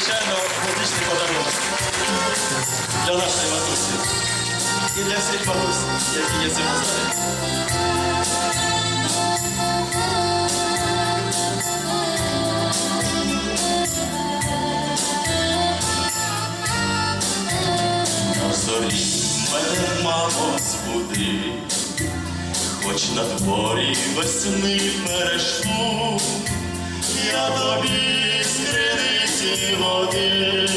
звичайно, музичний подарунок для нашої матусі. І для всіх матусь, які є цьому залі. Зорі мене мамо збуди, хоч на дворі весни перейшло, я тобі з криниці води,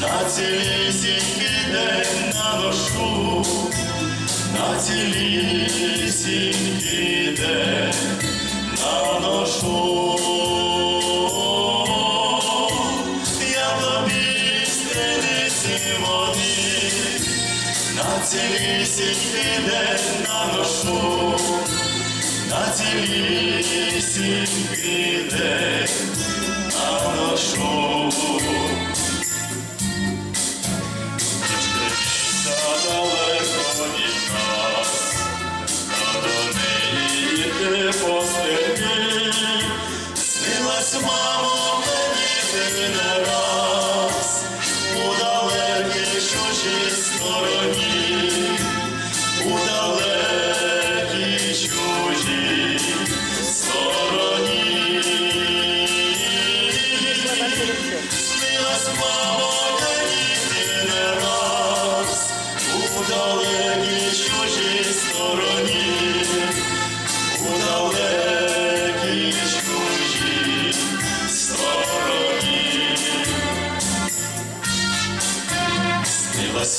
на цілісінький день наношу, на цілісінький день наношу. Я тобі з криниці води, на цілісінький день наношу, на цілісінький день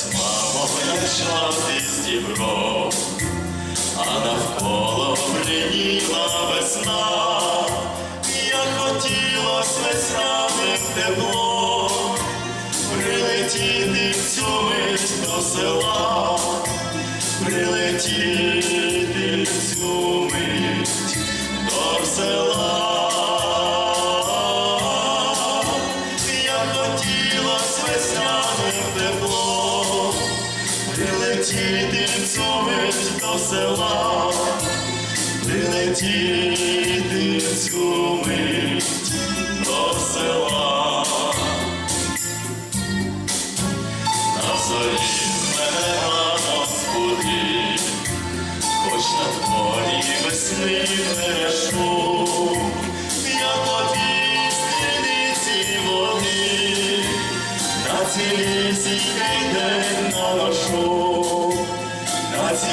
Як йшла з дібром, а навколо бриніла весна, як хотілось весняним тепло, прилетіти в цю мить до села, прилетіти до села, не цю мить. до